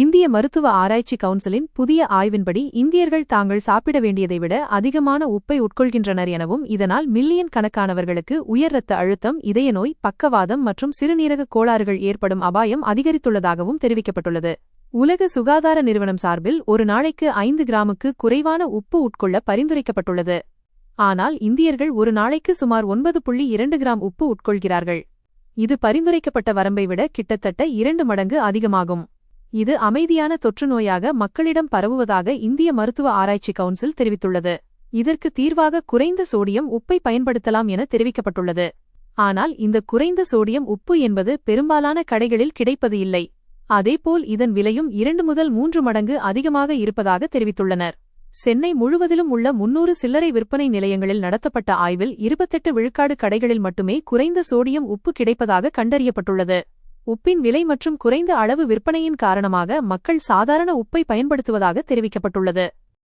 இந்திய மருத்துவ ஆராய்ச்சி கவுன்சிலின் புதிய ஆய்வின்படி இந்தியர்கள் தாங்கள் சாப்பிட வேண்டியதை விட அதிகமான உப்பை உட்கொள்கின்றனர் எனவும் இதனால் மில்லியன் கணக்கானவர்களுக்கு உயர் இரத்த அழுத்தம் இதய நோய் பக்கவாதம் மற்றும் சிறுநீரக கோளாறுகள் ஏற்படும் அபாயம் அதிகரித்துள்ளதாகவும் தெரிவிக்கப்பட்டுள்ளது. உலக சுகாதார நிறுவனம் சார்பில் ஒரு நாளைக்கு ஐந்து கிராமுக்கு குறைவான உப்பு உட்கொள்ள பரிந்துரைக்கப்பட்டுள்ளது. ஆனால் இந்தியர்கள் ஒரு நாளைக்கு சுமார் ஒன்பது புள்ளி இரண்டு கிராம் உப்பு உட்கொள்கிறார்கள். இது பரிந்துரைக்கப்பட்ட வரம்பை விட கிட்டத்தட்ட இரண்டு மடங்கு அதிகமாகும். இது அமைதியான தொற்றுநோயாக மக்களிடம் பரவுவதாக இந்திய மருத்துவ ஆராய்ச்சி கவுன்சில் தெரிவித்துள்ளது. இதற்கு தீர்வாக குறைந்த சோடியம் உப்பை பயன்படுத்தலாம் என தெரிவிக்கப்பட்டுள்ளது. ஆனால் இந்த குறைந்த சோடியம் உப்பு என்பது பெரும்பாலான கடைகளில் கிடைப்பது இல்லை. அதேபோல் இதன் விலையும் இரண்டு முதல் மூன்று மடங்கு அதிகமாக இருப்பதாக தெரிவித்துள்ளனர். சென்னை முழுவதிலும் உள்ள முன்னூறு சில்லறை விற்பனை நிலையங்களில் நடத்தப்பட்ட ஆய்வில் இருபத்தெட்டு விழுக்காடு கடைகளில் மட்டுமே குறைந்த சோடியம் உப்பு கிடைப்பதாக கண்டறியப்பட்டுள்ளது. உப்பின் விலை மற்றும் குறைந்த அளவு விற்பனையின் காரணமாக மக்கள் சாதாரண உப்பை பயன்படுத்துவதாக தெரிவிக்கப்பட்டுள்ளது.